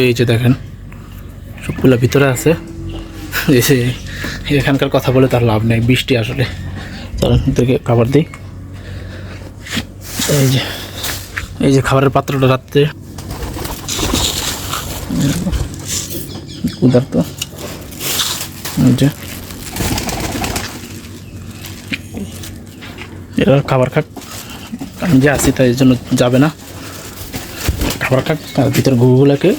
এই যে দেখেন সবগুলো ভিতরে আছে। যে এখানকার কথা বলে তার লাভ নেই, বৃষ্টি আসলে। চলেন থেকে খাবার দিই। এই যে এই যে খাবারের পাত্রটা রাত্রে। উদার তো। যে। এরা খাবার খাক। আমি যে আসি তাই জন্য যাবে না। খাবার খাক, তার ভিতরে গুগুলাকে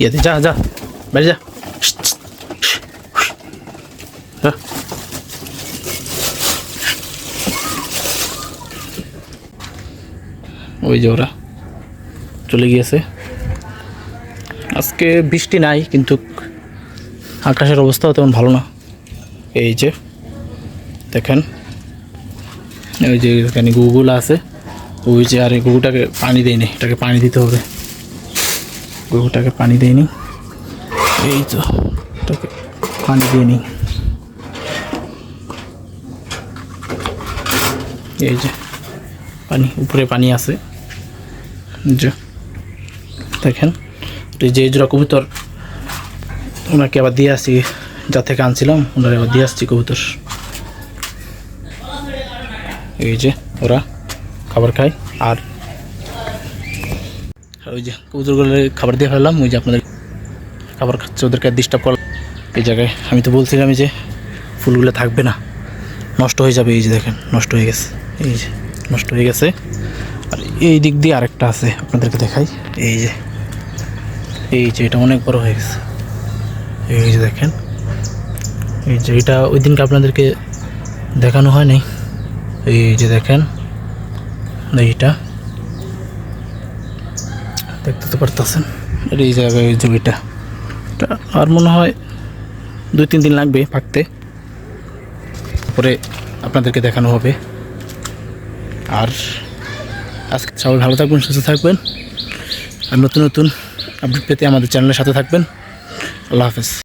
ইয়েতে যা যা বাইরে যা যা। ওই যে ওরা চলে গিয়েছে আজকে বৃষ্টি নাই, কিন্তু আকাশের অবস্থাও তেমন ভালো না। এই যে, দেখেন। ওই যে এখানে গুগুলা আছে। ওই যে আর এই গুগুটাকে পানি দেয়নি, এটাকে পানি দিতে হবে। গুগুটাকে পানি দেয়নি এই তো এটাকে পানি দিইনি এই যে, পানি, উপরে পানি আছে। যে, দেখেন যে কবুতর, ওনাকে আবার দিয়ে আসছি, যা থেকে আনছিলাম, ওনারা আবার দিয়ে আসছি কবুতর। এই যে, ওরা খাবার খায়, আর ওই যে কবুতরগুলো খাবার দিয়ে ফেললাম, ওই যে আপনাদের খাবার খাচ্ছে, ওদেরকে ডিস্টার্ব করলাম। এই জায়গায় আমি তো বলছিলাম যে ফুলগুলো থাকবে না, নষ্ট হয়ে যাবে, এই যে দেখেন, নষ্ট হয়ে গেছে, এই যে নষ্ট হয়ে গেছে। আর এই দিক দিয়ে আরেকটা আছে, আপনাদেরকে দেখাই। এই যে এই যে এটা অনেক বড় হয়ে গেছে। এই যে দেখেন, এই যে এটা ওই দিনকে আপনাদেরকে দেখানো হয়নি। এই যে দেখেন, এইটা। দেখতে তো পারতেছেন। এই জায়গায় ওই জমিটা। আর মনে হয় দুই তিন দিন লাগবে পাকতে পরে আপনাদেরকে দেখানো হবে। আর আজকে সবাই ভালো থাকবেন, সুস্থ থাকবেন। আর নতুন নতুন আপডেট পেতে আমাদের চ্যানেলের সাথে থাকবেন। আল্লাহ হাফেজ।